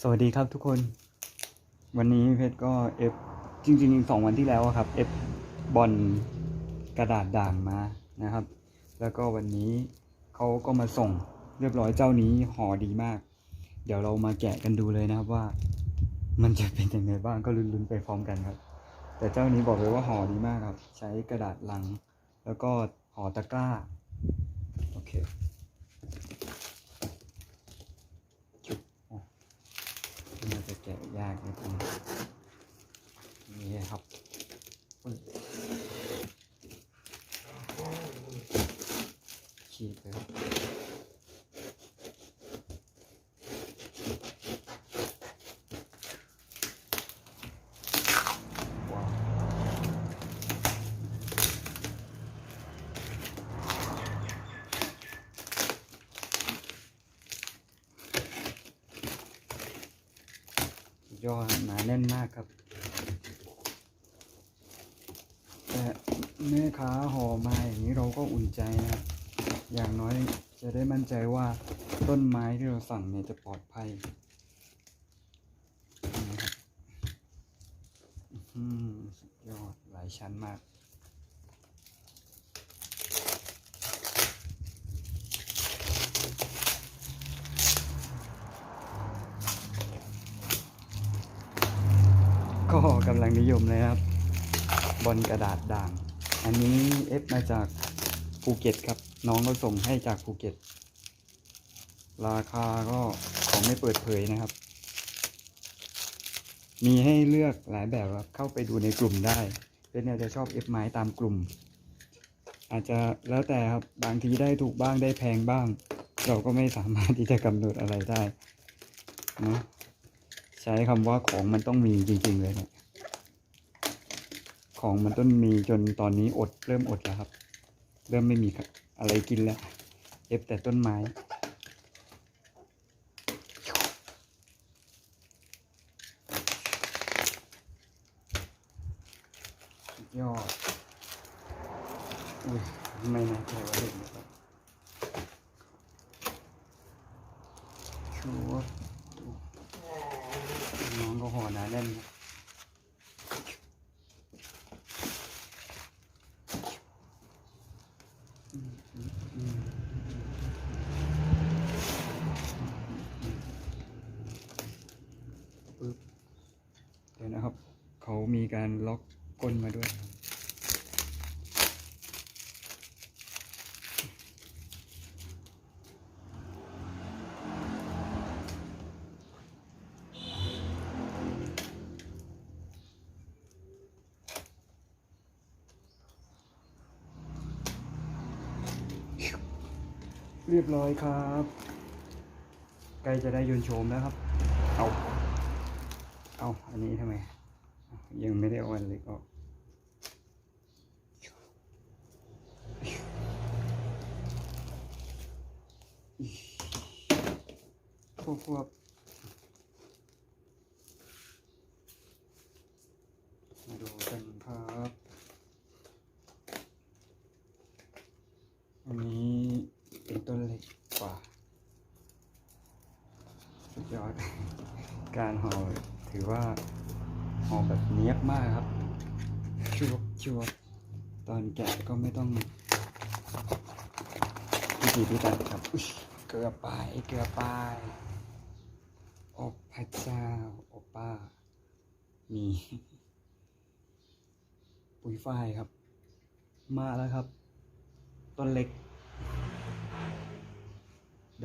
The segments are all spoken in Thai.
สวัสดีครับทุกคน วันนี้เพชรก็เอฟจริงๆสองวันที่แล้วครับเอฟบอลกระดาษด่างมานะครับ แล้วก็วันนี้เขาก็มาส่งเรียบร้อยเจ้านี้ห่อดีมาก เดี๋ยวเรามาแกะกันดูเลยนะครับว่า มันจะเป็นยังไงบ้างก็ลุ้นๆไปพร้อมกันครับ แต่เจ้านี้บอกเลยว่าห่อดีมากครับ ใช้กระดาษลัง แล้วก็ห่อตะกร้าโอเคจุ๊บอ๋อ น่า จะแกะยากนิดนึงนี่ครับขีดเลยครับ ยอหนาแน่นมากครับ แต่แม่ค้าห่อมาอย่างนี้เราก็อุ่นใจนะครับ อย่างน้อยจะได้มั่นใจว่าต้นไม้ที่เราสั่งเนี่ยจะปลอดภัยนะครับอื้อหือสุดยอดหลายชั้นมาก ก็กำลังนิยมเลยครับ บอลกระดาษด่าง อันนี้เอฟมาจากภูเก็ตครับ น้องก็ส่งให้จากภูเก็ต ราคาก็ของไม่เปิดเผยนะครับ มีให้เลือกหลายแบบครับ เข้าไปดูในกลุ่มได้เป็นเนี่ยจะชอบเอฟไม้ตามกลุ่ม อาจจะแล้วแต่ครับ บางทีได้ถูกบ้างได้แพงบ้าง เราก็ไม่สามารถที่จะกำหนดอะไรได้เนอะ ใช้คำว่าของมันต้องมีจริง ๆ เลยเนี่ยของมันต้นมีจนตอนนี้อดเริ่มอดแล้วครับ เริ่มไม่มีครับอะไรกินแล้วเอฟแต่ต้นไม้ยอด อุ้ย ไม่น่าใจว่าเด็กนะครับชัวร์ ก็ห่อหนาแน่นนะปึ๊บเดี๋ยวนะครับ เขามีการล็อกก้นมาด้วย เรียบร้อยครับใกล้จะได้ยนต์โฉมแล้วครับ เอาเอาอันนี้ทำไม ยังไม่ได้เอาอันเล็กออกพวกพวกมาดูกันครับ อันนี้ เป็นต้นเล็กกว่าสุดยอด การห่อถือว่าห่อแบบเนี้ยบมากครับชัวบชัวบตอนแกะก็ไม่ต้องพิถีพิถันครับอุ๊ยเกลือไปเกลือไปโอ้พระเจ้าโอป้า มีปุ๋ยฝ้ายครับ มาแล้วครับ ต้นเล็ก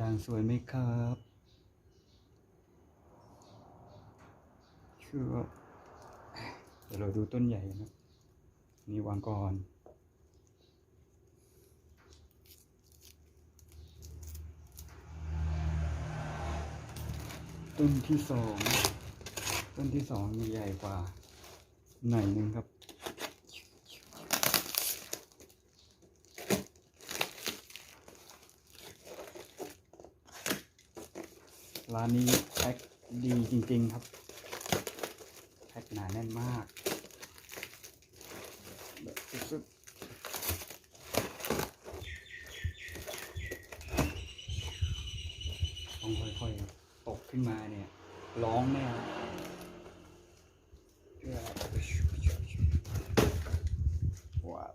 ด่างสวยไหมครับคือว่าเดี๋ยวเราดูต้นใหญ่นะนี่วางก่อนต้นที่สอง ต้นที่สองมีใหญ่กว่าหน่อยหนึงครับ ร้านนี้แพ็คดีจริง ๆ ครับ แพ็คหนาแน่นมากแบบสุดๆต้องค่อยๆ ตกขึ้นมาเนี่ย ร้องแน่ว้าว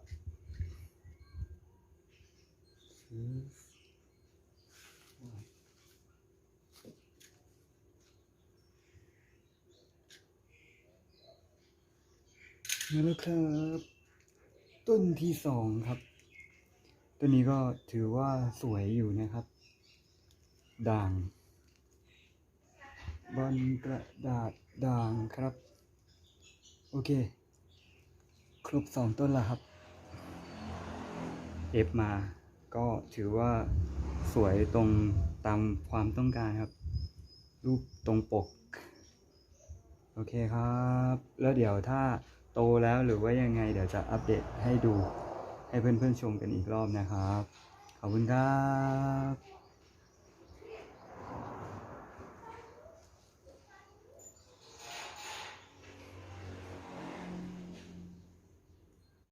แล้วครับต้นที่สองครับ ต้นนี้ก็ถือว่าสวยอยู่นะครับ ด่างบอลกระดาษด่างครับ โอเค ครบสองต้นแล้วครับ เอฟมา ก็ถือว่าสวยตรงตามความต้องการครับ รูปตรงปก โอเคครับ แล้วเดี๋ยวถ้า โตแล้วหรือว่ายังไงเดี๋ยวจะอัปเดตให้ดูให้เพื่อนๆชมกันอีกรอบนะครับ ขอบคุณครับ